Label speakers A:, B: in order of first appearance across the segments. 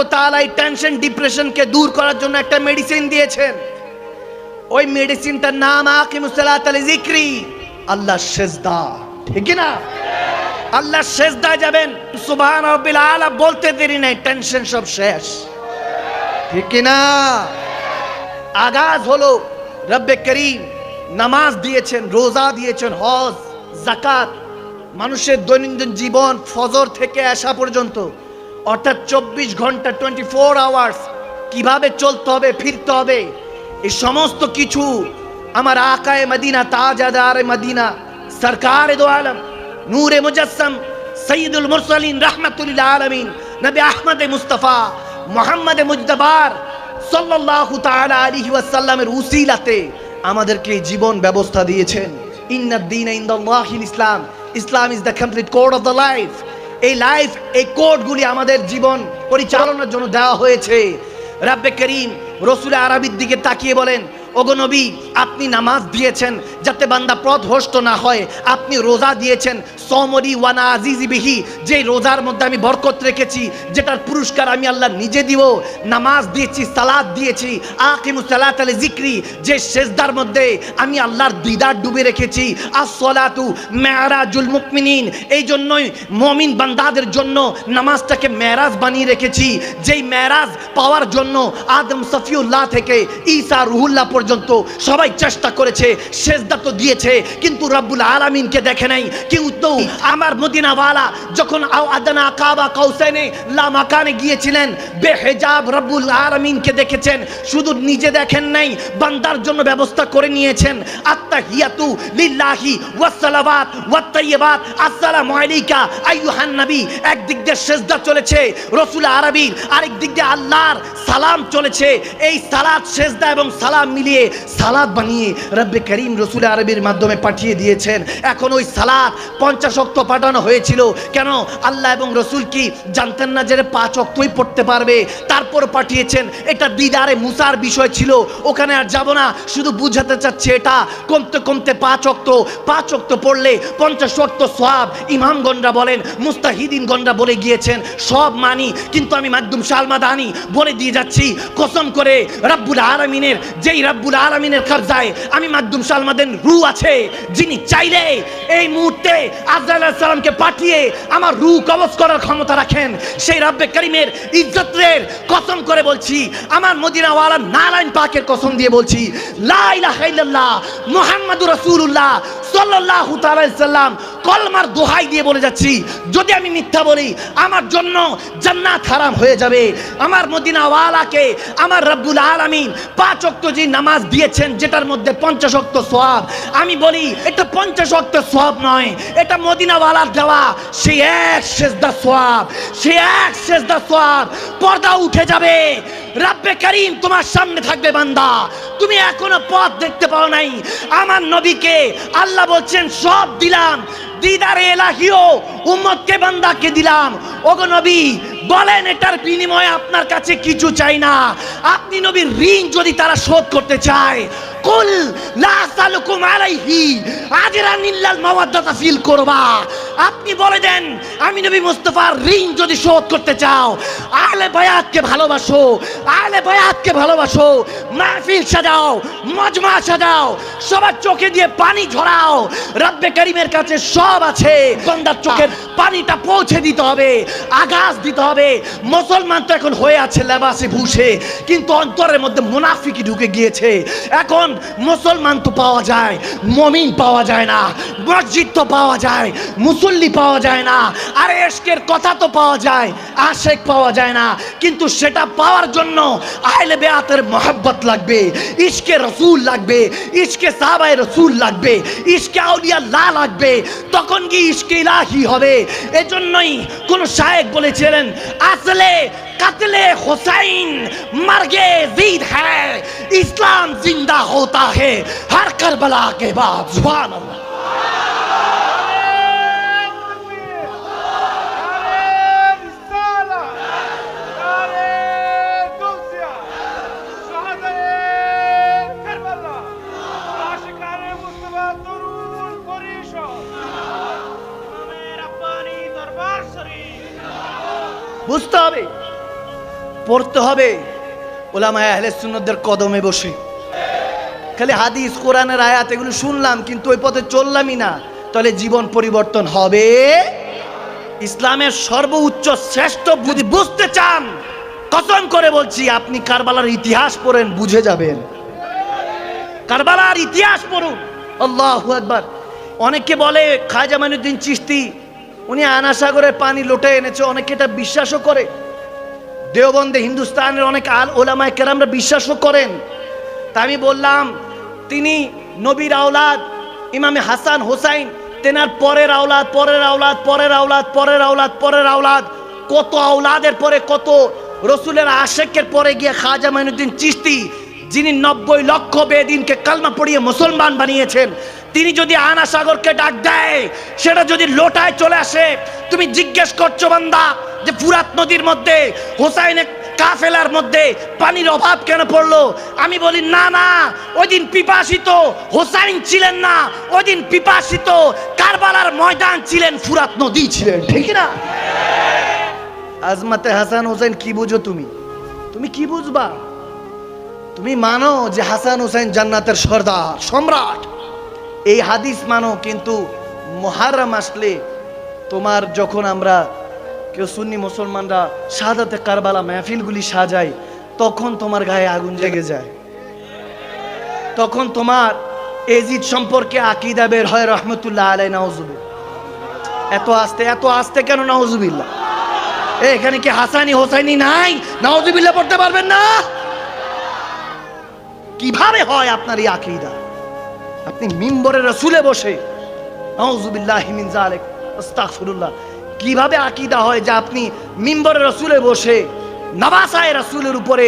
A: ও তাআলা এই টেনশন ডিপ্রেশনকে দূর করার জন্য একটা মেডিসিন দিয়েছেন। ওই মেডিসিনটার নাম আকিমুসসালাত আল যিকরি আল্লাহ সেজদা, ঠিক না? আল্লাহ সেজদা যাবেন। সুবহান রাব্বিল আলা বলতে দেরি নাই টেনশন সব শেষ। ঠিক না? আগাজ হলো, রব্বে করিম নামাজ দিয়েছেন, রোজা দিয়েছেন, হজ জাকাত মানুষের দৈনন্দিন জীবন, ফজর থেকে আসা পর্যন্ত। অর্থাৎ চব্বিশ ঘণ্টা টোয়েন্টি ফোর আওয়ার্স কীভাবে চলতে হবে, ফিরতে হবে? এই সমস্ত কিছু আমার আকায় মদিনা তাজাদার মদিনা, সরকার দো আলম, নূরে মুজসম, সঈদুল মুরসালিন রহমতুল্লাহ আলমিন, নবী আহমদ মুস্তফা, মোহাম্মদ মুজদবার সাল্লাল্লাহু তাআলা আলাইহি ওয়াসাল্লামের উসিলাতে আমাদেরকে জীবন ব্যবস্থা দিয়েছেন। ইন্নাদ ইসলাম Islam is the complete code of the life. এই লাইফ এই কোডগুলি আমাদের জীবন পরিচালনার জন্য দেওয়া হয়েছে। রাব্বে করিম রসুল আরবির দিকে তাকিয়ে বলেন নবী, আপনি নামাজ দিয়েছেন যাতে বান্দা পথ ভ্রষ্ট না হয়। আপনি রোজা দিয়েছেন। সমরি ওয়ানা আজিজি বিহি যে রোজার মধ্যে আমি বরকত রেখেছি, যেটার পুরস্কার আমি আল্লাহ নিজে দিব। নামাজ দিয়েছি সালাদ দিয়েছি, আকিমু সালাত আলে জিক্রি, যে সেজদার মধ্যে আমি আল্লাহর দিদার ডুবে রেখেছি। আসসালাতু মেরাজুল মুকমিনিন এই জন্যই মমিন বান্দাদের জন্য নামাজটাকে মেরাজ বানিয়ে রেখেছি। যেই মেরাজ পাওয়ার জন্য আদম সফিউল্লাহ থেকে ঈসা রুহুল্লাহ পর্যন্ত সবাই চেষ্টা করেছে, সেজদা তো দিয়েছে, কিন্তু রব্বুল আলামিনকে দেখে নাই। কিন্তু আমার মদিনাওয়ালা যখন আদানা কাবা কৌসাইনে লা মাকানে গিয়েছিলেন, বেহেজাব রব্বুল আলামিনকে দেখেছেন। শুধু নিজে দেখেন নাই, বান্দার জন্য ব্যবস্থা করে নিয়েছেন। আত্তাহিয়াতু লিল্লাহি ওয়াসসালাওয়াত ওয়াত্তাইয়্যিবাত আসসালামু আলাইকা আইয়ুহান নবী। একদিক দিয়ে সেজদা চলেছে রসুল আরবির আরেক দিক দিয়ে আল্লাহর সালাম চলেছে। এই সালাত, সেজদা এবং সালাম মিলিয়ে সালাদ বানিয়ে রব্বে করিম রসুল আরবির মাধ্যমে পাঠিয়ে দিয়েছেন। এখন ওই সালাদ পঞ্চাশ অক্ত পাঠানো হয়েছিল। কেন? আল্লাহ এবং রসুল কি জানতেন না যে পাঁচ অক্তই পড়তে পারবে? তারপর পাঠিয়েছেন। এটা দিদারে মুসার বিষয় ছিল। ওখানে আর যাব না। শুধু বুঝাতে চাচ্ছে এটা। কমতে কমতে পাঁচ অক্ত। পাঁচ অক্ত পড়লে পঞ্চাশ অক্ত সব ইমামগণরা বলেন মুস্তাহিদিন মুস্তাহিদিনগণরা বলে গিয়েছেন, সব মানি। কিন্তু আমি মাধ্যম সালমাদানি বলে দিয়ে যাচ্ছি। কসম করে রাব্বুল আলমিনের যেই রাব্বুল আলমিনের কবজায় আমি মাধ্যম সালমাদের রু আছে, যিনি চাইলে এই মুহূর্তে আজরাইল সালামকে পাঠিয়ে আমার রু কবজ করার ক্ষমতা রাখেন। সেই রাব্বে করিমের ইজ্জতের কসম করে বলছি, আমার মদিনাওয়ালা নারায়ণ পাকের কসম দিয়ে বলছি, লা ইলাহা ইল্লাল্লাহ মুহাম্মাদুর রাসূলুল্লাহ সাল্লাল্লাহু সাল্লাম কলমার দোহাই দিয়ে বলে যাচ্ছি, যদি আমি মিথ্যা বলি, আমার জন্য জান্নাত হারাম হয়ে যাবে। আমার মদিনাওয়ালাকে আমার রব্বুল আলামিন পাঁচ অক্ত যে নামাজ দিয়েছেন, যেটার মধ্যে পঞ্চাশ অক্ত সোয়াব আমি বলি, এটা পঞ্চাশ অক্ত সোয়াব নয়, এটা মদিনাওয়ালার দেওয়া সে এক সেজদা সোয়াব সে এক সেজদা সোয়াব পর্দা উঠে যাবে। রাব্বে করিম তোমার সামনে থাকবে বান্দা। তুমি এখনও পথ দেখতে পাও নাই। আমার নবীকে আল্লাহ বলছেন, সব দিলাম। দিদারে এলাহিও, উম্মতকে বান্দাকে দিলাম। ওগো নবী, বলেন এটার বিনিময়ে আপনার কাছে কিছু চাই না। আপনি নবীর ঋণ যদি তারা শোধ করতে চায়, কুল লা আসালুকুম আলাইহি, আজরান ইল্লাল মাওয়াদ্দাতা ফিল করবা। আপনি বলে দেন, আমি নবী মুস্তাফার ঋণ যদি শোধ করতে চাও, আলে বায়াতকে ভালোবাসো, আলে বায়াতকে ভালোবাসো, মাহফিল সাজাও, মজমা সাজাও, সবার চোখে দিয়ে পানি ঝরাও, রব্বে করিমের কাছে সব আছে, বান্দার চোখের পানিটা পৌঁছে দিতে হবে, আগাজ দিতে হবে। মুসলমান তো এখন হয়ে আছে লেবাসে ভুষে, কিন্তু অন্তরের মধ্যে মুনাফিকি ঢুকে গিয়েছে। এখন মুসলমান তো পাওয়া যায়, মমিন পাওয়া যায় না, মসজিদ তো পাওয়া যায় মুসল্লি পাওয়া যায় না আর এসকের কথা তো পাওয়া যায়, আশেক পাওয়া যায় না, কিন্তু সেটা পাওয়ার জন্য আহলে বেআতের মহাব্বত লাগবে, ইশকে রসুল লাগবে, ইশকে সাহাবায় রসুল লাগবে, ইশকে আউলিয়া লা লাগবে, তখন কি ইশকে ইলাহি হবে? এজন্যই কোন শায়েক বলেছিলেন, আসলে কাতলে হোসাইন
B: মার্গে জিদ হ্যায়, ইসলাম জিন্দা হোতা হে, হর কারবালা কে বাদ জুবান আল্লাহ
A: বুঝতে হবে, পড়তে হবে। ওলামায় আহলে সুন্নতদের কদমে বসে। খালি হাদিস, কোরআনের আয়াত এগুলো শুনলাম, কিন্তু ওই পথে চললামই না। তাহলে জীবন পরিবর্তন হবে? ইসলামের সর্বোচ্চ শ্রেষ্ঠ যদি বুঝতে চান? কসম করে বলছি, আপনি কারবালার ইতিহাস পড়েন, বুঝে যাবেন। কারবালার ইতিহাস পড়ুন। আল্লাহ একবার অনেকে বলে, খাজা মাইনুদ্দিন চিস্তি উনি আনাসাগরের পানি লোটে এনেছে, অনেকে এটা বিশ্বাসও করে। দেওবন্দে হিন্দুস্তানের অনেক আল ওলামায় কেরামরা বিশ্বাসও করেন। তা আমি বললাম, তিনি নবীর আওলাদ, ইমামে হাসান হোসাইন, তেনার পরের আওলাদ পরের আওলাদ পরের আওলাদ পরের আওলাদ পরের আওলাদ, কত আওলাদের পরে কত রসুলের আশেকের পরে গিয়ে খাজা মাইনুদ্দিন চিস্তি যিনি নব্বই লক্ষ বেদিনকে কালমা পড়িয়ে মুসলমান বানিয়েছেন তিনি যদি আনা সাগরকে ডাক দেয়, সেটা যদি লোটায় চলে আসে, তুমি জিজ্ঞেস করছ বান্দা যে ফুরাত নদীর মধ্যে হোসাইনের কাফেলার মধ্যে পানির অভাব কেন পড়ল? আমি বলি, না না ওই দিন পিপাসিত হোসাইন ছিলেন না ওই দিন পিপাসিত কারবালার ময়দান ছিলেন, ফুরাত নদী ছিলেন, ঠিক না? আজমাতে হাসান হোসেন কি বুঝো তুমি? তুমি কি বুঝবা? তুমি মানো যে হাসান হোসেন জান্নাতের সর্দার, সম্রাট। এই হাদিস মানো কিন্তু মহারাম আসলে তোমার যখন আমরা কেউ সুন্নি মুসলমানরা সাদাতে কারবালা মেহফিলগুলি সাজায় তখন তোমার গায়ে আগুন জেগে যায়। তখন তোমার এজিদ সম্পর্কে আকিদা বের হয় রহমতুল্লাহ আলাই নাউজুবিল এত আস্তে এত আস্তে কেন নাউজুবিল্লাহ? এ, এখানে কি হাসানি হোসাইনি নাই? নাউজুবিল্লাহ পড়তে পারবেন না? কীভাবে হয় আপনার এই আকিদা? আপনি মিম্বরের রসুলে বসে কীভাবে আকিদা হয় যে আপনি মিম্বরের রসুলে বসে, নবাসায় রসুলের উপরে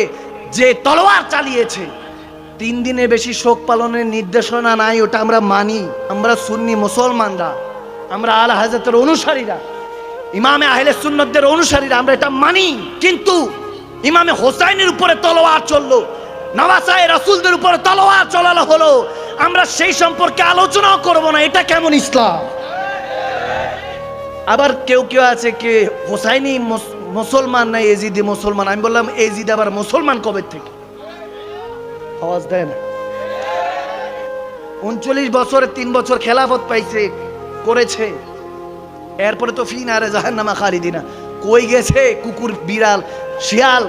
A: যে তলোয়ার চালিয়েছে, তিন দিনের বেশি শোক পালনের নির্দেশনা নাই, ওটা আমরা মানি, আমরা সুন্নি মুসলমানরা, আমরা আল হাজরতের অনুসারীরা, ইমামে আহলে সুন্নতদের অনুসারীরা, আমরা এটা মানি, কিন্তু ইমামে হোসাইনের উপরে তলোয়ার চলল নওয়াসায় রাসূলদের উপরে তলোয়ার চলানো হলো আমরা সেই সম্পর্কে আলোচনাও করব না, এটা কেমন ইসলাম? আবার কেউ কেউ আছে কে, হোসাইনি মুসলমান না এজিদি মুসলমান? আমি বললাম, এজিদ আবার মুসলমান কবে থেকে? আওয়াজ দেয় না। উনচল্লিশ বছরে, তিন বছর খেলাফত পাইছে, করেছে। এরপরে তো ফিন আরে জাহান্নামা খালিদিনা। কই গেছে কুকুর, বিড়াল, শিয়াল?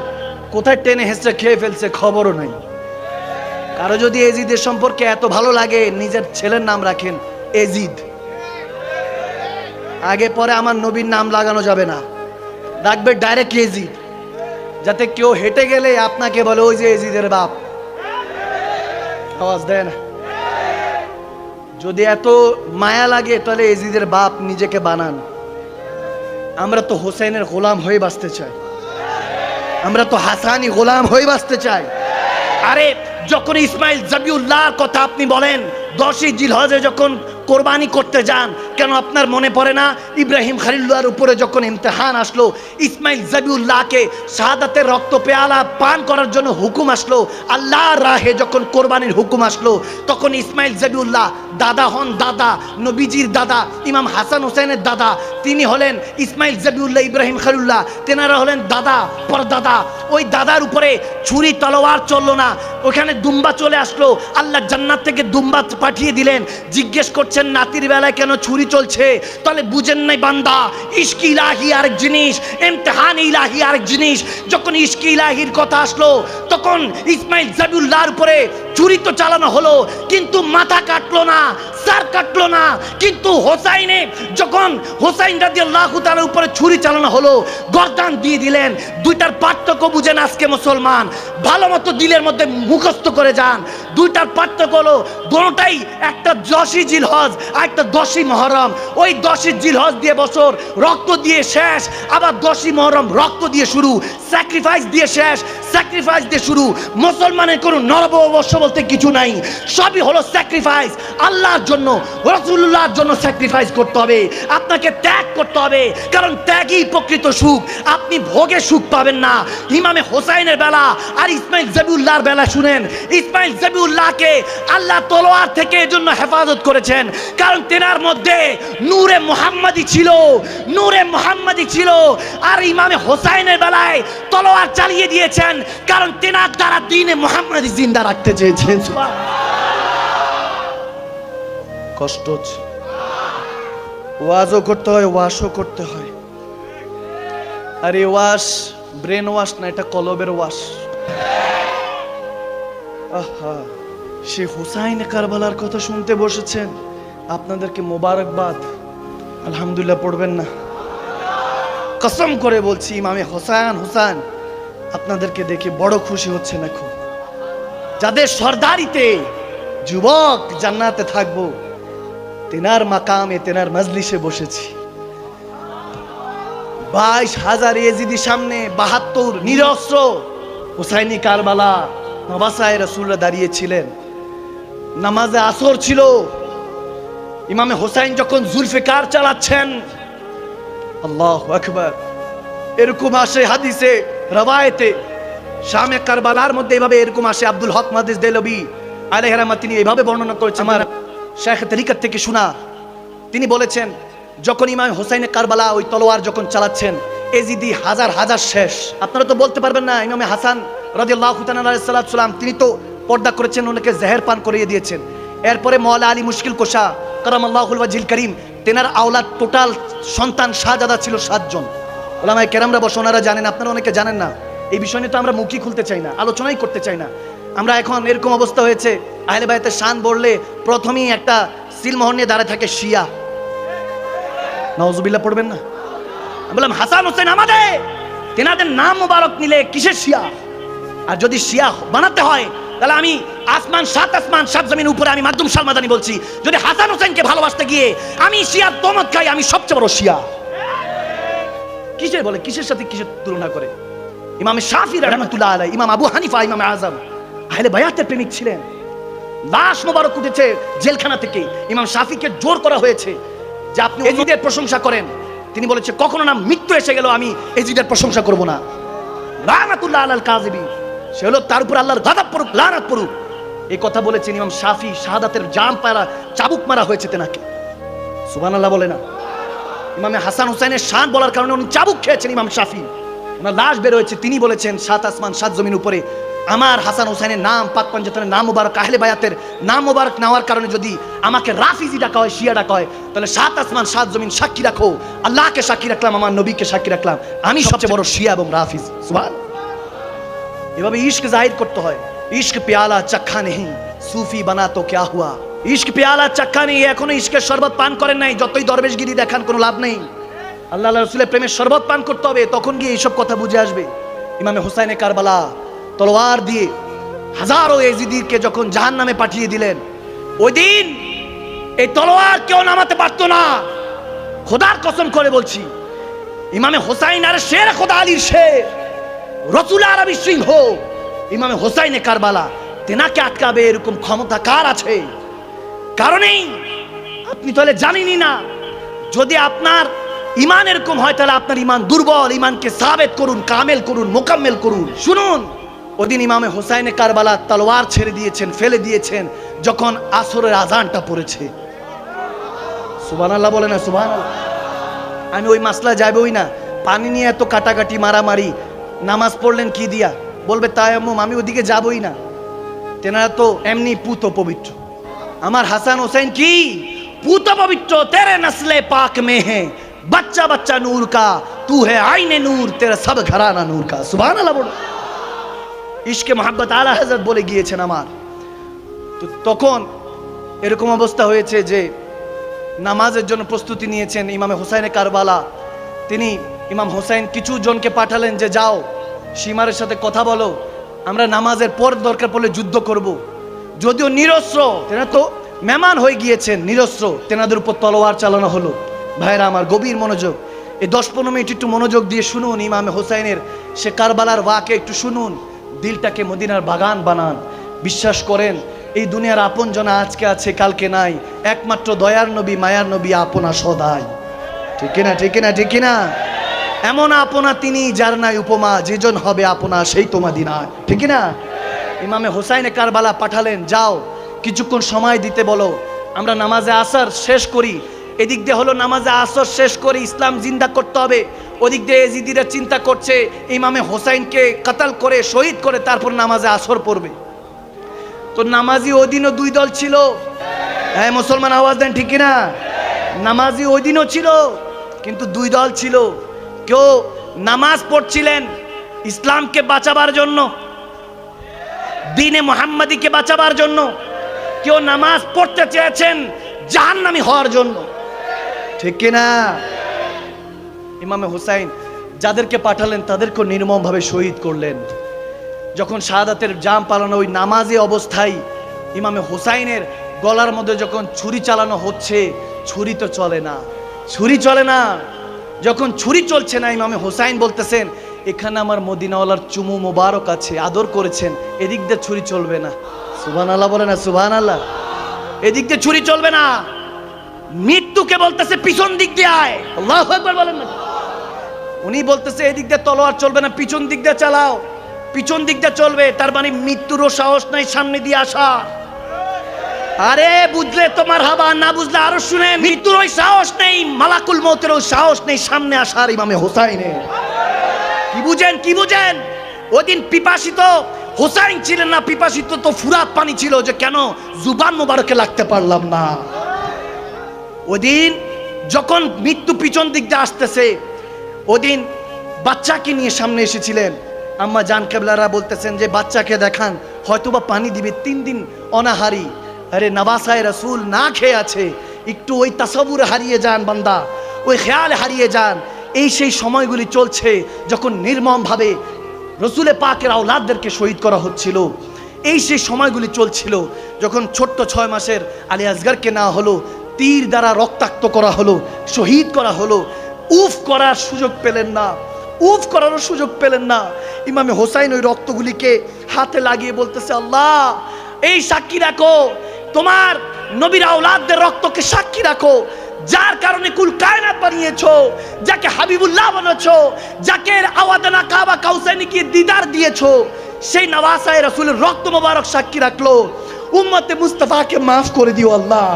A: কোথায় টেনে হেসে খেয়ে ফেলছে, খবরও নাই। কারও যদি এজিদের সম্পর্কে এত ভালো লাগে, নিজের ছেলের নাম রাখেন এজিদ। আগে পরে আমার নবীর নাম লাগানো যাবে না। ডাকবে ডাইরেক্ট এজিদ। যাতে কেউ হেঁটে গেলে আপনাকে বলে, ওই যে এজিদের বাপ। আওয়াজ দেয় না যদি এত মায়া লাগে, তাহলে এজিদের বাপ নিজেকে বানান। আমরা তো হোসেনের গোলাম হয়ে বাঁচতে চাই। আমরা তো হাসানি গোলাম হয়ে বাঁচতে চাই। আরে যখন ইসমাইল জাবিউল্লাহর কথা আপনি বলেন দশই জিলহজে যখন কোরবানি করতে যান কেন আপনার মনে পড়ে না? ইব্রাহিম খালিল্লাহর উপরে যখন ইমতেহান আসলো, ইসমাইল জাবিউল্লাহকে শাহাদাতের রক্ত পেয়ালা পান করার জন্য হুকুম আসলো, আল্লাহর রাহে যখন কোরবানির হুকুম আসলো, তখন ইসমাইল জাবিউল্লাহ দাদা হন দাদা, নবীজির দাদা, ইমাম হাসান হোসেনের দাদা, তিনি হলেন ইসমাইল জাবিউল্লাহ ইব্রাহিম খালিল্লাহ তেনারা হলেন দাদা, পরদাদা। ওই দাদার উপরে ছুরি, তলোয়ার চলল না। ওখানে দুম্বা চলে আসলো। আল্লাহ জান্নাত থেকে দুম্বা পাঠিয়ে দিলেন। জিজ্ঞেস করছেন, নাতির বেলায় কেন ছুরি চলছে, তাহলে বুঝেন নাই বান্দা ইস্কি ইলাহি আরেক জিনিস এমতেহান ইলাহি আরেক জিনিস। যখন ইস্কি ইলাহির কথা আসলো, তখন ইসমাইল জাবিউল্লাহর উপরে চুরি তো চালানো হলো, কিন্তু মাথা কাটলো না। সার কাটলো না। কিন্তু হোসাইনে যখন হোসাইন রাজি আল্লাহ তার উপরে ছুরি চালানো হলো, গর্দান দিয়ে দিলেন। দুইটার পার্থক্য বুঝেন আজকে মুসলমান। ভালো মতো দিলের মধ্যে মুখস্থ করে যান। দুইটার পার্থক্য হলো, দুটাই একটা দশই জিলহজ আর একটা দশই মহরম। ওই দশই জিলহজ দিয়ে বছর রক্ত দিয়ে শেষ, আবার দশই মহরম রক্ত দিয়ে শুরু স্যাক্রিফাইস দিয়ে শেষ স্যাক্রিফাইস দিয়ে শুরু। মুসলমানের কোনো নরবর্ষ বলতে কিছু নাই। সবই হলো স্যাক্রিফাইস আল্লাহর জন্য রসুল্লাহর জন্য স্যাক্রিফাইস করতে হবে, আপনাকে ত্যাগ করতে হবে। কারণ ত্যাগই প্রকৃত সুখ। আপনি ভোগে সুখ পাবেন না। ইমামে হোসাইনের বেলা আর ইসমাইল জবিউল্লাহর বেলা শুনেন। ইসমাইল জবিউল্লাহকে আল্লাহ তলোয়ার থেকে এজন্য হেফাজত করেছেন। কারণ তেনার মধ্যে নূরে মোহাম্মদী ছিল। নূরে মোহাম্মদী ছিল। আর ইমামে হোসাইনের বেলায় তলোয়ার চালিয়ে দিয়েছেন। কারণ তেনার দ্বারা দিনে মোহাম্মদ জিন্দা রাখতে চেয়েছেন। কষ্ট হচ্ছে। ওয়াজও করতে হয়, ওয়াশও করতে হয়। আর এই ওয়াশ, ব্রেন ওয়াশ না, এটা কলবের ওয়াশ। সে হুসাইন কারবালার কথা শুনতে বসেছেন। আপনাদেরকে মোবারকবাদ। আলহামদুলিল্লাহ পড়বেন না। কসম করে বলছি, ইমামে হোসাইন, হুসাইন, আপনাদেরকে দেখে বড় খুশি হচ্ছে না খুব যাদের সর্দারিতে যুবক জান্নাতে থাকব তেনার মাকামে, তেনার মজলিসে বসেছি। বাইশ হাজার এজিদি সামনে বাহাত্তর নিরস্ত্র হুসাইনি কারবালা নবাসায় রসুল্লাহ দাঁড়িয়েছিলেন। নামাজে আসর ছিল। ইমামে হোসাইন যখন জুলফিকার চালাচ্ছেন, আল্লাহ আকবার। এরকম আসে হাদিসে রবায়েতে শামে কারবালার মধ্যে এভাবে এরকম আসে আব্দুল হক মাদিস দেলবি আলাইহি রাহমাত, তিনি এভাবে বর্ণনা করেছেন, আমার শেখ তরিকাত থেকে শোনা। তিনি বলেছেন, যখন ইমাম হোসাইনে কারবালা ওই তলোয়ার যখন চালাচ্ছেন, এজিদি হাজার হাজার শেষ। আপনারা তো বলতে পারবেন না, ইমামে হাসান সালাম, তিনি তো পর্দা করেছেন, ওনাকে জেহের পান করিয়ে দিয়েছেন। এরপরে মওলা আলী মুশকিল কোষা কারাম আল্লাহুল ওয়াজিল করিম, তেনার আওলাদ টোটাল সন্তান শাহজাদা ছিল সাতজন ওলামায় কেরামরা বসে ওনারা জানেন, আপনারা অনেকে জানেন না। এই বিষয় নিয়ে তো আমরা মুখই খুলতে চাই না, আলোচনাই করতে চাই না। আমরা এখন এরকম অবস্থা হয়েছে আহলে বায়তের শান বললে প্রথমেই একটা সিলমোহর নিয়ে দাঁড়ায় থাকে শিয়া। নওজুবিল্লাহ পড়বেন না? বললাম, হাসান হোসেন আমাদের! তেনাদের নাম মোবারক নিলে কিসের শিয়া? আর যদি শিয়া বানাতে হয়, তাহলে আমি আসমান, সাত আসমান, সাত জমিন উপরে আমি মাধ্যম সালমাদানি বলছি। যদি হাসান হোসেনকে ভালোবাসতে গিয়ে আমি শিয়ার দমত খাই, আমি সবচেয়ে বড় শিয়া। কিসের বলে? কিসের সাথে কিসের তুলনা করে? ইমাম শাফি রহমতুল্লাহ আলাই ইমাম আবু হানিফা, ইমাম আজম। আহলে বায়াতের প্রেমিক ছিলেন। লাশ মোবারক উঠেছে জেলখানা থেকে। ইমাম শাফিকে জোর করা হয়েছে যে আপনি এজিদের প্রশংসা করেন। তিনি বলেছে কখনো না মৃত্যু এসে গেল আমি এজিদের প্রশংসা করব না। আলাল কাজিবি সে হলো তার উপর আল্লাহর গাদাব পড়ুক লানাত পড়ুক। এই কথা বলেছেন ইমাম শাফি শাহাদাতের জাম পায়রা চাবুক মারা হয়েছে তেনাকে। সুবহানাল্লাহ বলে না। ইমামে হাসান হুসাইনের শান বলার কারণে উনি চাবুক খেয়েছেন ইমাম শাফি। ওনার লাশ বের হয়েছে তিনি বলেছেন সাত আসমান সাত জমিন উপরে। আমার হাসান হোসেনের নাম পাক পঞ্চায়েতের নাম মুবারক আহলে বায়াতের নাম মুবারক নেওয়ার কারণে যদি আমাকে রাফিজি ডাকা হয় শিয়া ডাকা হয় তাহলে সাত আসমান সাত জমিন সাক্ষী রাখো। আল্লাহকে সাক্ষী রাখলাম আমার নবীকে সাক্ষী রাখলাম। আমি সবচেয়ে বড় শিয়া এবং রাফিজ। সুবান এভাবে ইশক জাহির করতে হয়। ইশক পেয়ালা চাক্ষা নেহি সুফি বানা তো ক্যা হুয়া? ইশক পেয়ালা চাক্ষা নেই। এখনও ইশকের শরবত পান করেন নাই। যতই দরবেশগিরি দেখান কোনো লাভ নেই। আল্লাহ রসুলের প্রেমের শরবত পান করতে হবে তখন গিয়ে এইসব কথা বুঝে আসবে। ইমামে হুসাইনে কারবালা তলোয়ার দিয়ে হাজারো এজিদিকে যখন জাহান নামে পাঠিয়ে দিলেন, ওই দিন এই তলোয়ার কেউ নামাতে পারতো না। খোদার কসম করে বলছি, ইমামে হোসাইন আর শের খোদা আলীর শের, রসুল আরবি সিংহ, ইমামে হোসাইনে কারবালা, তেনাকে আটকাবে এরকম ক্ষমতা কার আছে? কারণেই আপনি তাহলে জানেনই না, যদি আপনার ইমান এরকম হয়, তাহলে আপনার ইমান দুর্বল, ইমানকে সাবেত করুন, কামেল করুন, মোকাম্মেল করুন। শুনুন। ওদিন ইমামে হোসাইনে কারবালা তলোয়ার ছেড়ে দিয়েছেন ফেলে দিয়েছেন যখন আসরের আজানটা পড়েছে সুবান আল্লাহ বলে না সুবান আমি ওই মাসলা যাবেই না পানি নিয়ে এত কাটাকাটি মারামারি নামাজ পড়লেন কি দিয়া বলবে তাই আমি ওদিকে যাবই না তেনারা তো এমনি পুত পবিত্র আমার হাসান হোসেন কি পুত পবিত্র তেরে নসলে পাক মে হে बच्चा बच्चा नूर का तू है आईने नूर तेरा सब घराना नूर का सुबह আল্লাহ বলো ইশকে মোহাব্বত আলা হযরত বলে গিয়েছেন আমার। তো তখন এরকম অবস্থা হয়েছে যে নামাজের জন্য প্রস্তুতি নিয়েছেন ইমামে হোসাইনে কারবালা। তিনি ইমাম হোসাইন কিছু জনকে পাঠালেন যে, যাও, সীমারের সাথে কথা বলো। আমরা নামাজের পর দরকার পড়লে যুদ্ধ করব। যদিও নিরস্ত্র, তেনা তো মেমান হয়ে গিয়েছেন, নিরস্ত্র। তেনাদের উপর তলোয়ার চালানো হলো। ভাইরা, আমার গভীর মনোযোগ। এই দশ পনেরো মিনিট একটু মনোযোগ দিয়ে শুনুন ইমামে হোসাইনের সে কারবালার ওয়াকে একটু শুনুন। দিলটাকে মদিনার বাগান বানান। বিশ্বাস করেন, এই দুনিয়ার আপন জনা আজকে আছে, কালকে নাই। একমাত্র দয়ার নবী, মায়ার নবী আপনা সদাই। ঠিক না ঠিক না ঠিক না এমন আপনা তিনি যার নাই উপমা যেজন হবে আপনা সেই তোমা দিনা ঠিক না ইমামে হোসাইনে কারবালা পাঠালেন, যাও, কিছুক্ষণ সময় দিতে বলো। আমরা নামাজে আসার শেষ করি। এদিক দিয়ে হলো নামাজে আসর শেষ করে ইসলাম জিন্দা করতে হবে। ওদিক দিয়ে এজিদিরা চিন্তা করছে, ইমামে হোসাইনকে কাতাল করে, শহীদ করে তারপর নামাজে আসর পড়বে। তো নামাজি ওই দিনও দুই দল ছিল। হ্যাঁ মুসলমান আওয়াজ দেন, ঠিক না নামাজি ওই দিনও ছিল, কিন্তু দুই দল ছিল। কেউ নামাজ পড়ছিলেন ইসলামকে বাঁচাবার জন্য, দিনে মোহাম্মদীকে বাঁচাবার জন্য। কেউ নামাজ পড়তে চেয়েছেন জাহান্নামী হওয়ার জন্য। ঠিক কিনা? ইমামে হুসাইন, যাদেরকে পাঠালেন তাদেরকে নির্মমভাবে শহীদ করলেন। যখন শাহাদাতের জাম পালানো ওই নামাজি অবস্থায় ইমামে হুসাইনের গলার মধ্যে যখন ছুরি চালানো হচ্ছে, ছুরি তো চলে না। ছুরি চলে না। যখন ছুরি চলছে না, ইমামে হুসাইন বলতেছেন, এখানে আমার মদিনাওয়ালার চুমু মোবারক আছে, আদর করেছেন, এদিক দিয়ে ছুরি চলবে না। সুবহান আল্লাহ বলে না সুবহান আল্লাহ এদিক দিয়ে ছুরি চলবে না। মৃত্যুকে বলতেছে, পিছন দিক দিয়ে আয়। আল্লাহ একবার বলেন না। উনি বলতেছে, এদিক দিয়ে তলোয়ার চলবে না, পিছন দিক দিয়ে চালাও। পিছন দিক দিয়ে চলবে, তার মানে মৃত্যুরও সাহস নাই সামনে দিয়ে আসা। আরে, বুঝলে তোমার হাবা, না বুঝলে আরও শুনে মৃত্যুর ওই সাহস নেই, মালাকুল মৌতের ওই সাহস নেই সামনে আসার ইমামে হোসাইনে কি বুঝেন কি বুঝেন? ওদিন পিপাসিত, হোসাইন ছিলেন না, পিপাসিত তো ফুরাত পানি ছিল যে কেন, জুবান মোবারকে লাগতে পারলাম না। ওদিন যখন মৃত্যু পিছন দিক দিয়ে আসতেছে, ওদিন বাচ্চাকে নিয়ে সামনে এসেছিলেন। আম্মা জান কেবলারা বলতেছেন যে, বাচ্চাকে দেখান, হয়তোবা পানি দিবে, তিন দিন অনাহারি। আরে নবাসায় রসুল না খেয়ে আছে, একটু ওই তাসাবুর হারিয়ে যান বান্দা, ওই খেয়াল হারিয়ে যান। এই সেই সময়গুলি চলছে যখন নির্মমভাবে রসুলে পাকের আওলাদদেরকে শহীদ করা হচ্ছিল। এই সেই সময়গুলি চলছিল যখন ছোট্ট ছয় মাসের আলী আসগারকে নেওয়া হলো তীর দ্বারা রক্তাক্ত করা হলো, শহীদ করা হলো। উফ করার সুযোগ পেলেন না, উফ করারও সুযোগ পেলেন না। ইমামে হোসাইন ওই রক্তগুলিকে হাতে লাগিয়ে বলতেছে, আল্লাহ, এই সাক্ষী রাখো। তোমার নবীর আওলাদদের রক্তকে সাক্ষী রাখো। যার কারণে কুল কায়নাত বানিয়েছো, যাকে হাবিবুল্লাহ বানাচ্ছো যাকে আওয়াদানা কাবা কাউসাইনিকে দিদার দিয়েছ, সেই নওয়াসায় রাসূলের রক্ত মোবারক সাক্ষী রাখল। উম্মতে মুস্তাফাকে মাফ করে দিও আল্লাহ।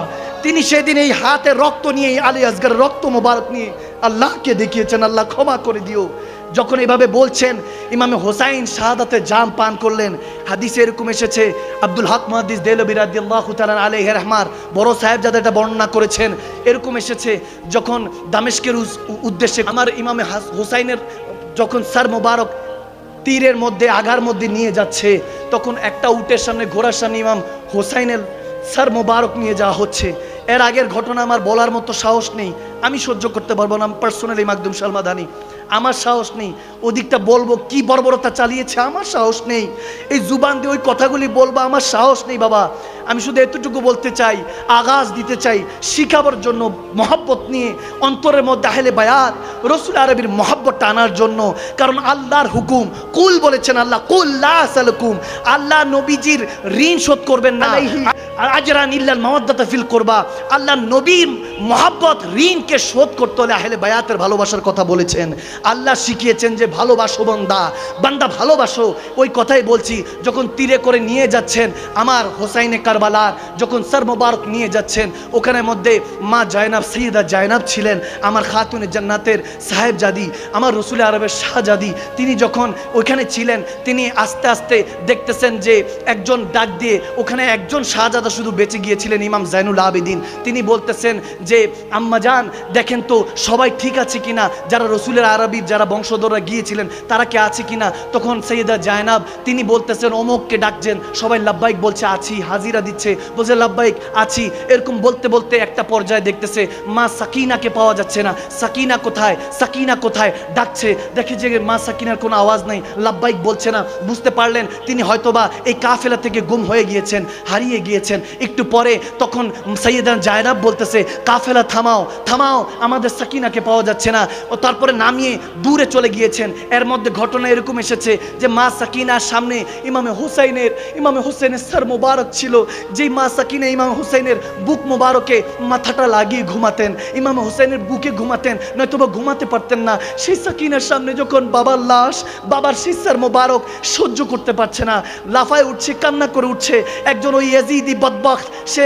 A: তিনি সেদিন এই হাতে রক্ত নিয়ে আলী আসগরের রক্ত মোবারক নিয়ে আল্লাহকে দেখিয়েছেন, আল্লাহ ক্ষমা করে দিও। যখন এভাবে বলছেন, ইমামে হোসাইন শাহাদাতে জাম পান করলেন, হাদিসে এরকম এসেছে, আব্দুল হক মহাদিস দেলবি রাদিয়াল্লাহু তাআলা আলাইহি রহমার বড় সাহেব যাদের এটা বর্ণনা করেছেন। এরকম এসেছে, যখন দামেশকের উদ্দেশ্যে আমার ইমামে হাস- হোসাইনের যখন স্যার মোবারক তীরের মধ্যে আগার মধ্যে নিয়ে যাচ্ছে, তখন একটা উটের সামনে, ঘোড়ার সামনে ইমাম হোসাইনের স্যার মোবারক নিয়ে যাওয়া হচ্ছে। এর আগের ঘটনা আমার বলার মতো সাহস নেই। আমি সহ্য করতে পারব না পার্সোনালি মাকদুম সালমাদানি আমার সাহস নেই। ওদিকটা বলব কি বর্বরতা চালিয়েছে, আমার সাহস নেই। এই জুবান দিয়ে ওই কথাগুলি বলব, আমার সাহস নেই বাবা। আমি শুধু এতটুকু বলতে চাই আগাজ দিতে চাই শিখাবার জন্য মহব্বত নিয়ে অন্তরের মধ্যে আহলে বায়াত রসুল আরবির মহব্বতটা আনার জন্য। কারণ আল্লাহর হুকুম কুল বলেছেন আল্লাহ কুল লা আসালকুম আল্লাহ নবীজির ঋণ শোধ করবেন না। আর আজরান ইল্লাল মাওয়াদ্দাতা ফিল করবা। আল্লাহ নবীর মহাব্বত ঋণকে শোধ করতে হলে আহলে বায়াতের ভালোবাসার কথা বলেছেন। আল্লাহ শিখিয়েছেন যে ভালোবাসো বান্দা বান্দা ভালোবাসো। ওই কথাই বলছি যখন তীরে করে নিয়ে যাচ্ছেন আমার হোসাইনে কারবালার যখন স্যার মোবারক নিয়ে যাচ্ছেন, ওখানে মধ্যে মা জয়নাব, সৈয়দা জয়নাব ছিলেন, আমার খাতুনে জান্নাতের সাহেব জাদি, আমার রসুল আরবের শাহজাদি তিনি যখন ওইখানে ছিলেন, তিনি আস্তে আস্তে দেখতেছেন যে একজন ডাক দিয়ে ওখানে একজন শাহজাদা শুধু বেঁচে গিয়েছিলেন, ইমাম জাইনুল আবেদিন। তিনি বলতেছেন যে, আম্মা যান দেখেন তো সবাই ঠিক আছে কিনা? যারা রসুলের আরবির যারা বংশধররা গিয়েছিলেন, তারা কে আছে কিনা? তখন সৈয়দা জায়নাব, তিনি বলতেছেন, অমুককে ডাকছেন। সবাই লাব্বাইক বলছে, আছি, হাজিরা দিচ্ছে। বলছে লাব্বাইক আছি। এরকম বলতে বলতে একটা পর্যায়ে দেখতেছে, মা সাকিনাকে পাওয়া যাচ্ছে না। সাকিনা কোথায়? সাকিনা কোথায়? ডাকছে। দেখে যে মা সাকিনার কোনো আওয়াজ নেই। লাব্বাইক বলছে না। বুঝতে পারলেন, তিনি হয়তোবা এই কাফেলা থেকে গুম হয়ে গিয়েছেন, হারিয়ে গিয়েছেন। একটু পরে তখন সৈয়দান জায়নাব বলতেছে, কাফেলা, থামাও থামাও, আমাদের সাকিনাকে পাওয়া যাচ্ছে না। ও তারপরে নামিয়ে দূরে চলে গিয়েছেন। এর মধ্যে ঘটনা এরকম এসেছে যে মা সাকিনার সামনে ইমামে হুসাইনের ইমামে হুসাইনের স্যার মোবারক ছিল। যেই মা সাকিনা ইমাম হুসাইনের বুক মোবারকে মাথাটা লাগিয়ে ঘুমাতেন, ইমাম হুসাইনের বুকে ঘুমাতেন, নয়তোবা ঘুমাতে পারতেন না। সেই সাকিনার সামনে যখন বাবার লাশ, বাবার শিষ্যার মোবারক সহ্য করতে পারছে না, লাফায় উঠছে, কান্না করে উঠছে, একজন ওই এজিদি বদবক সে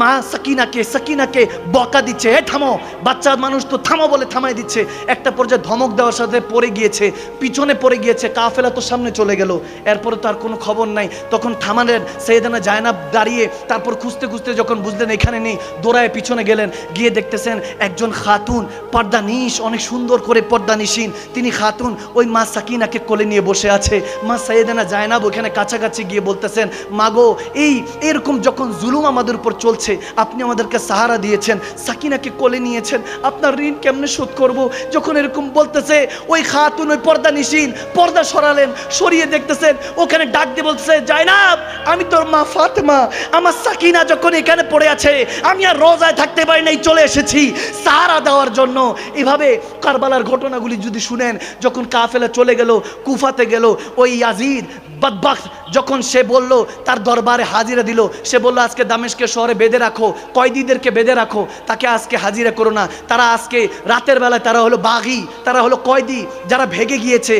A: মা সাকিনাকে সাকিনাকে বকা দিচ্ছে হে থামো বাচ্চা মানুষ তো থামো বলে থামাই দিচ্ছে। একটা পর্যায়ে ধমক দেওয়ার সাথে পড়ে গিয়েছে, পিছনে পড়ে গিয়েছে, কাফেলা তো সামনে চলে গেল। এরপরে তো আর কোনো খবর নাই। তখন থামালেন সেইদানা জায়নাব দাঁড়িয়ে তারপর খুঁজতে খুঁজতে যখন বুঝলেন এখানে নেই দৌড়ায় পিছনে গেলেন, গিয়ে দেখতেছেন একজন খাতুন, পর্দা নিশ, অনেক সুন্দর করে পর্দা নিশিন। তিনি খাতুন ওই মা সাকিনাকে কোলে নিয়ে বসে আছে। মা সৈয়দানা জায়নাব ওখানে কাছাকাছি গিয়ে বলতেছেন মাগো এই এরকম যখন জুলুম আমাদের উপর চলছে, আপনি আমাদেরকে সাহারা দিয়েছেন, সাকিনাকে কোলে নিয়েছেন, আপনার ঋণ কেমনে শোধ করব? যখন এরকম বলতেছে, ওই খাতুন ওই পর্দা নিশিন, পর্দা সরালেন, সরিয়ে দেখতেছেন, ওখানে ডাক দিয়ে বলতেছে, জায়নাব, আমি তোর মা ফাতেমা আমার সাকিনা যখন এখানে পড়ে আছে, আমি আর রোজায় থাকতে পারি নাই, চলে এসেছি। সাহারা দেওয়ার জন্য। এভাবে কারবালার ঘটনাগুলি যদি শুনেন, যখন কাফেলা চলে গেল, কুফাতে গেল, ওই ইয়াজিদ বদবাক যখন সে বলল, তার দরবারে হাজিরা দিল, সে বলল, আজকে দামেশকে শহরে বেঁধে রাখো, কয়দিদেরকে বেঁধে রাখো, তাকে আজকে হাজিরা করো না। তারা আজকে রাতের বেলায় তারা হলো বাঘি তারা হলো কয়দি, যারা ভেগে গিয়েছে,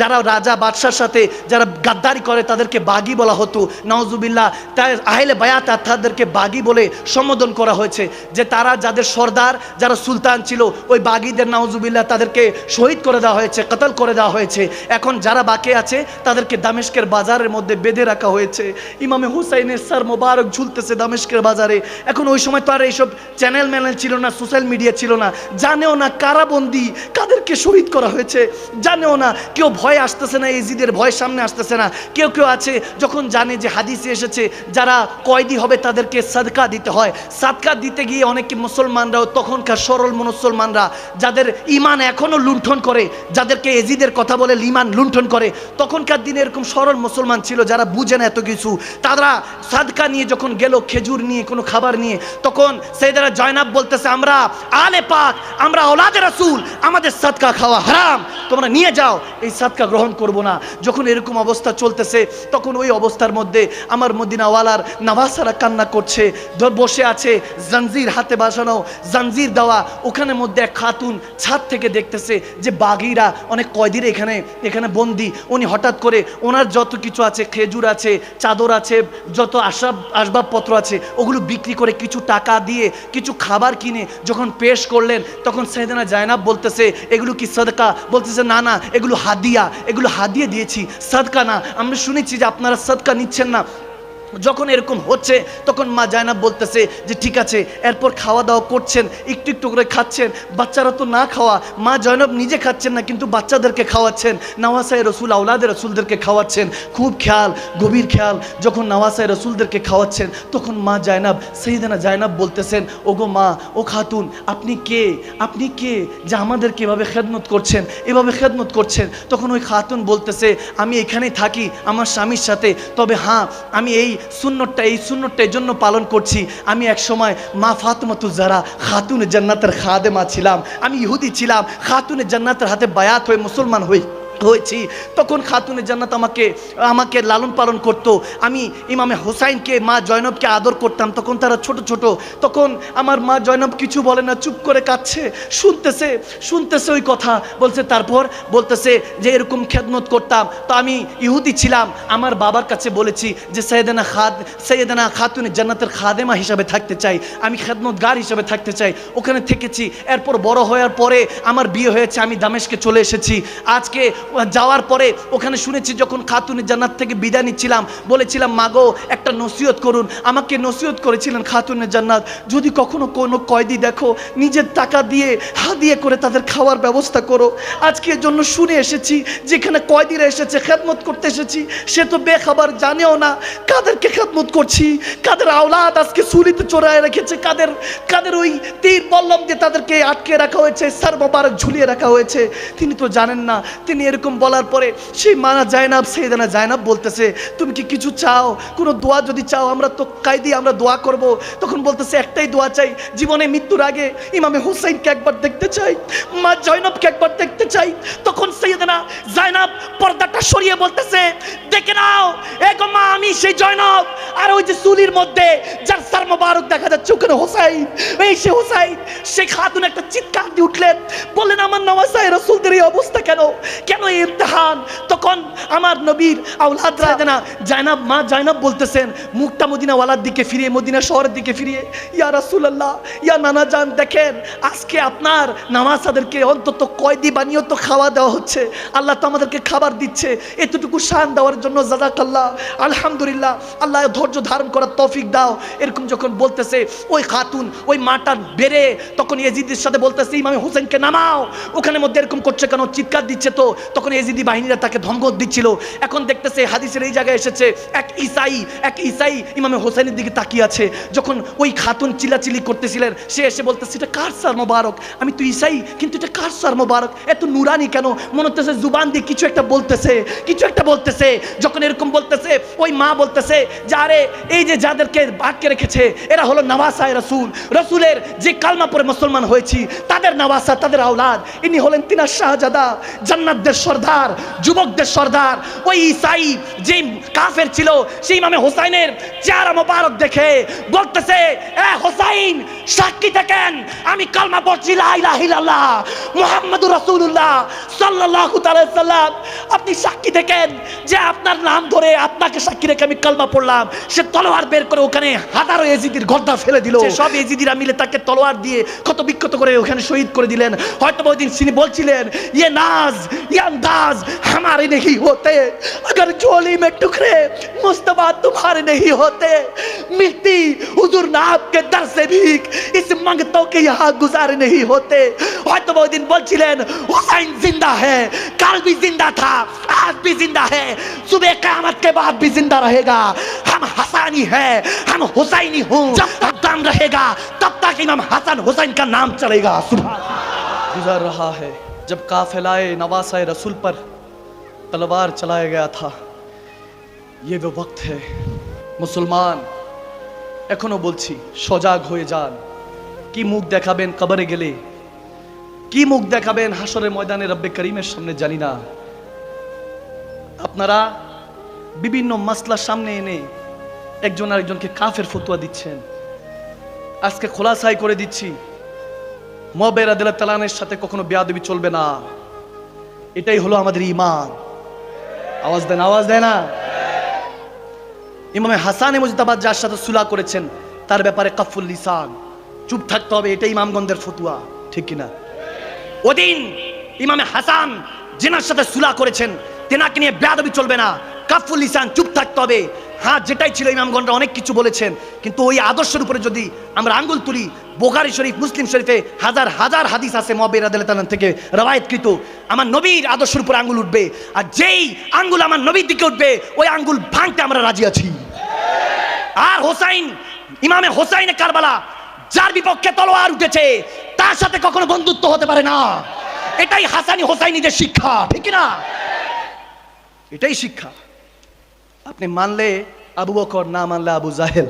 A: যারা রাজা বাদশার সাথে, যারা গাদ্দারি করে, তাদেরকে বাগি বলা হতো। নওজুবিল্লাহ তাই আহলে বায়াত তাদেরকে বাগি বলে সম্বোধন করা হয়েছে যে তারা যাদের সর্দার, যারা সুলতান ছিল, ওই বাগিদের নওজুবিল্লাহ তাদেরকে শহীদ করে দেওয়া হয়েছে, কতল করে দেওয়া হয়েছে। এখন যারা বাকি আছে, তাদেরকে দামেশকের বাজারের মধ্যে বেঁধে রাখা হয়েছে। ইমামে হুসাইনের স্যার মোবারক ঝুলতেছে দামেশকের বাজারে। এখন ওই সময় তো আর এইসব চ্যানেল ম্যানেল ছিল না, সোশ্যাল মিডিয়া ছিল না। জানেও না কারাবন্দি কাদেরকে শহীদ করা হয়েছে। জানেও না কেউ ভয় আসতেছে না, এজিদের ভয় সামনে আসতেছে না। কেউ কেউ আছে যখন জানে যে হাদিসে এসেছে, যারা কয়দি হবে তাদেরকে সাদকা দিতে হয়? সাদকা দিতে গিয়ে অনেকে মুসলমানরাও তখনকার সরল মুসলমানরা যাদের ইমান এখনও লুণ্ঠন করে, যাদেরকে এজিদের কথা বলে ইমান লুণ্ঠন করে, তখনকার দিনে এরকম সরল মুসলমান ছিল যারা বুঝে না এত কিছু। তারা সাদকা নিয়ে যখন গেল খেজুর নিয়ে, কোনো খাবার নিয়ে, তখন সেইদারা জয়নাব বলতেছে, আমরা আলে পাক, আমরা ওলাদে রাসূল, আমাদের সাদকা খাওয়া হারাম, তোমরা নিয়ে যাও, এই সাদকা গ্রহণ করব না। যখন এরকম অবস্থা চলতেছে, তখন ওই অবস্থার মধ্যে আমার মদিনাওয়ালার নাভাসারা কান্না করছে বসে আছে জাঞ্জির হাতে বাসানো জাঞ্জির দেওয়া ওখানে মধ্যে এক খাতুন ছাদ থেকে দেখতেছে যে বাঘিরা অনেক কয়দির এখানে এখানে বন্দি। উনি হঠাৎ করে ওনার যত কিছু আছে, খেজুর আছে, চাদর আছে, যত আসবাব আসবাবপত্র আছে, ওগুলো বিক্রি করে কিছু টাকা দিয়ে, কিছু খাবার কিনে যখন পেশ করলেন, তখন সাইদানা জায়নাব বলতেছে, এগুলো কি সদকা? বলতেছে, না না, এগুলো হাদিয়া, এগুলো হাদিয়ে দিয়েছি, সদকা না। আমরা শুনেছি যে আপনারা সদকা নিচ্ছেন না। যখন এরকম হচ্ছে, তখন মা জায়নাব বলতেছে যে, ঠিক আছে, এরপর খাওয়া দাওয়া করছেন, একটু একটু করে খাচ্ছেন, বাচ্চারা তো না খাওয়া, মা জয়নব নিজে খাচ্ছেন না, কিন্তু বাচ্চাদেরকে খাওয়াচ্ছেন নওয়াসাই রসুল আউলাদের রসুলদেরকে খাওয়াচ্ছেন, খুব খেয়াল, গভীর খেয়াল, যখন নওয়াসাই রসুলদেরকে খাওয়াচ্ছেন, তখন মা জায়নাব সেইদানা জায়নাব বলতেছেন, ওগো মা, ও খাতুন, আপনি কে? আপনি কে যে আমাদেরকে এভাবে খেদমত করছেন, এভাবে খেদমত করছেন? তখন ওই খাতুন বলতেছে, আমি এখানেই থাকি, আমার স্বামীর সাথে, তবে হ্যাঁ আমি এই সুন্নতটা, এই সুন্নতটা এই জন্য পালন করছি। আমি এক সময় মা ফাতমাতু যারা খাতুন জান্নাতের খাদেমা ছিলাম। আমি ইহুদি ছিলাম খাতুনে জান্নাতের হাতে বায়াত হয়ে মুসলমান হই। হয়েছি। তখন খাতুনে জান্নাত আমাকে আমাকে লালন পালন করত। আমি ইমামে হোসাইনকে, মা জয়নবকে আদর করতাম। তখন তারা ছোট ছোট। তখন আমার মা জয়নব কিছু বলে না, চুপ করে কাঁদছে। শুনতেছে শুনতেছে ওই কথা। বলছে, তারপর? বলতেছে যে, এরকম খেদমত করতাম। তো আমি ইহুদি ছিলাম। আমার বাবার কাছে বলেছি যে সৈয়দানা খাদ সৈয়দানা খাতুনে জান্নাতের খাদেমা হিসাবে থাকতে চাই। আমি খেদমতগার হিসাবে থাকতে চাই। ওখানে থেকেছি। এরপর বড় হওয়ার পরে আমার বিয়ে হয়েছে। আমি দামেশকে চলে এসেছি। আজকে যাওয়ার পরে ওখানে শুনেছি যখন খাতুনের জান্নাত থেকে বিদায় নিচ্ছিলাম, বলেছিলাম, মাগো, একটা নসিহত করুন। আমাকে নসিহত করেছিলেন খাতুনের জান্নাত। যদি কখনো কোনো কয়দি দেখো, নিজের টাকা দিয়ে হাদিয়ে করে তাদের খাওয়ার ব্যবস্থা করো। আজকে জন্য শুনে এসেছি, যেখানে কয়দিরা এসেছে, খেদমত করতে এসেছি, সে তো বেখাবার জানেও না কাদেরকে খেদমত করছি। কাদের আওলাদ আজকে সুলিতে চোরায় রেখেছে, কাদের কাদের ওই তীর বল্লম দিয়ে তাদেরকে আটকে রাখা হয়েছে সার মোবারক ঝুলিয়ে রাখা হয়েছে। তিনি তো জানেন না, তিনি এরকম বলার পরে সেই মানা জায়নাব, সেইদানা জায়নাব বলতেছে, তুমি কি কিছু চাও? কোনো দোয়া যদি চাও, আমরা তো কায়দি আমরা দোয়া করব। তখন বলতেছে, একটাই দোয়া চাই, জীবনে মৃত্যুর আগে ইমামে হুসাইনকে একবার দেখতে চাই, মা জয়নবকে একবার দেখতে চাই। তখন সৈয়দনা জায়নাব পর্দাটা সরিয়ে বলতেছে, দেখে নাও এগো মা, আমি সেই জয়নব, আর ওই যে চুলির মধ্যে যার সার মোবারক দেখা যাচ্ছে, ওখানে হোসাইন। এই সে হোসাইন সে খাতুন একটা চিৎকার দিয়ে উঠলেন, বললেন, আমার নওয়াসাই রসুলদের এই অবস্থা কেন? কেন ইমতিহান। তখন আমার নবীর আউলাদরা না জায়নাব মা জায়নাব বলতেছেন মুখটা মদিনা ওয়ালার দিকে ফিরিয়ে মদিনা শহরের দিকে ফিরিয়ে ইয়া রাসূলুল্লাহ ইয়া নানা জান দেখেন আজকে আপনার নামাজ তাদেরকে অন্তত কয়দি বানিয়ে তো খাওয়া দেওয়া হচ্ছে। আল্লাহ তো আমাদেরকে খাবার দিচ্ছে। এতটুকু শান দেওয়ার জন্য জাজাকাল্লাহ আলহামদুলিল্লাহ আল্লাহ ধৈর্য ধারণ করার তৌফিক দাও। এরকম যখন বলতেছে ওই খাতুন ওই মাটার বেড়ে তখন এজিদের সাথে বলতেছে ইমামে হোসেনকে নামাও। ওখানে মধ্যে এরকম করছে কেন? চিৎকার দিচ্ছে তো। তখন এজিদি বাহিনীরা তাকে ধমক দিচ্ছিল। এখন দেখতেছে হাদিসের এই জায়গায় এসেছে, এক ইসাই এক ইসাই ইমামে হোসেনের দিকে তাকিয়ে আছে। যখন ওই খাতুন চিল্লাচিল্লি করতেছিলেন, সে এসে বলতেছে, এটা কার সার মোবারক? আমি তো ইসাই, কিন্তু এটা কার সার মোবারক? এত নুরানি কেন? মনে হতেছে জুবান দিয়ে কিছু একটা বলতেছে, কিছু একটা বলতেছে। যখন এরকম বলতেছে, ওই মা বলতেছে, যে আরে এই যে যাদেরকে বাক্যে রেখেছে, এরা হলো নওয়াসায় রসুল। রসুলের যে কালমা পরে মুসলমান হয়েছি, তাদের নওয়াসা, তাদের আওলাদ, ইনি হলেন তিনা শাহজাদা। জান্নাতদের সর্দার, যুবকদের সর্দার, ওই ইসাই যে কাফের ছিল, সেই ইমামে হোসাইনের চেহারা মোবারক দেখে বলতেছে, এ হোসাইন, সাক্ষী থাকেন, আমি কালমা পড়ছি মুহাম্মাদুর রাসূলুল্লাহ সাল্লাল্লাহু সাল্লাম। আপনি সাক্ষী থাকেন যে আপনার নাম ধরে আপনাকে সাক্ষী রেখে আমি কালমা পড়লাম। সে তলোয়ার বের করে ওখানে হাজারো এজিদির গর্দা ফেলে দিল। সব এজিদিরা মিলে তাকে তলোয়ার দিয়ে ক্ষত বিক্ষত করে ওখানে শহীদ করে দিলেন। হয়তো ওই দিন বলছিলেন ইয়ে নাজ ইয়ে अंदाज हमारे नहीं होते अगर झोली में टुकड़े मुस्तफा तुम्हारे नहीं होते मिट्टी हुजूर नाब के दर से भी इस मंगतों के यहाँ गुजारे नहीं होते হয়তো ওই দিন বলছিলেন হুসাইন জিন্দা है कल भी जिंदा था आज भी जिंदा है सुबह क़यामत के बाद भी जिंदा रहेगा हम हसानी है हम हुसैनी हूँ जब तक दम रहेगा तब तक इमाम हसन हुसैन का नाम चलेगा सुबह गुजर रहा है जब काफिलाए नवासाए रसूल पर तलवार चलाया गया था ये वो वक्त है মুসলমান এখনো বলছি সজাগ হয়ে যান কি মুখ দেখাবেন কবরে গেলে কি মুখ দেখাবেন হাসরের ময়দানে রব্বে করিমের সামনে জানি না আপনারা বিভিন্ন মাসলার সামনে এনে একজন আরেকজনকে কাফের ফতুয়া দিচ্ছেন আজকে খোলাসাই করে দিচ্ছি মবের তালানের সাথে কখনো বেয়াদবি চলবে না। এটাই হলো আমাদের ইমান আওয়াজ দেন, আওয়াজ দেয় না? ইমামে হাসান মুজতাবাদ যার সাথে সুলা করেছেন, তার ব্যাপারে কাফুল লিসান। চুপ থাকতে হবে, এটাই ইমামগঞ্জের ফতুয়া। ঠিক কিনা? ওদিন ইমামে হাসান জেনার সাথে সুলা করেছেন, তেনাকে নিয়ে বেয়াদবি চলবে না। কাফুল লিসান, চুপ থাকতে হবে। হ্যাঁ যেটাই ছিল ইমামগণরা অনেক কিছু বলেছেন, কিন্তু ওই আদর্শের উপরে যদি আমরা আঙ্গুল তুলি, বোখারি শরীফ, মুসলিম শরীফে হাজার হাজার হাদিস আছে মবের আদালতান থেকে রবায়তকৃত আমার নবীর আদর্শের উপরে আঙ্গুল উঠবে, আর যেই আঙ্গুল আমার নবীর দিকে উঠবে, ওই আঙ্গুল ভাঙতে আমরা রাজি আছি। আর হোসাইন, ইমামে হোসাইনে কারবালা, যার বিপক্ষে তলোয়ার উঠেছে, তার সাথে কখনো বন্ধুত্ব হতে পারে না। এটাই হাসানি হোসাইনিদের শিক্ষা, ঠিক না এটাই শিক্ষা। আপনি মানলে আবু বকর না মানলে আবু জাহেল।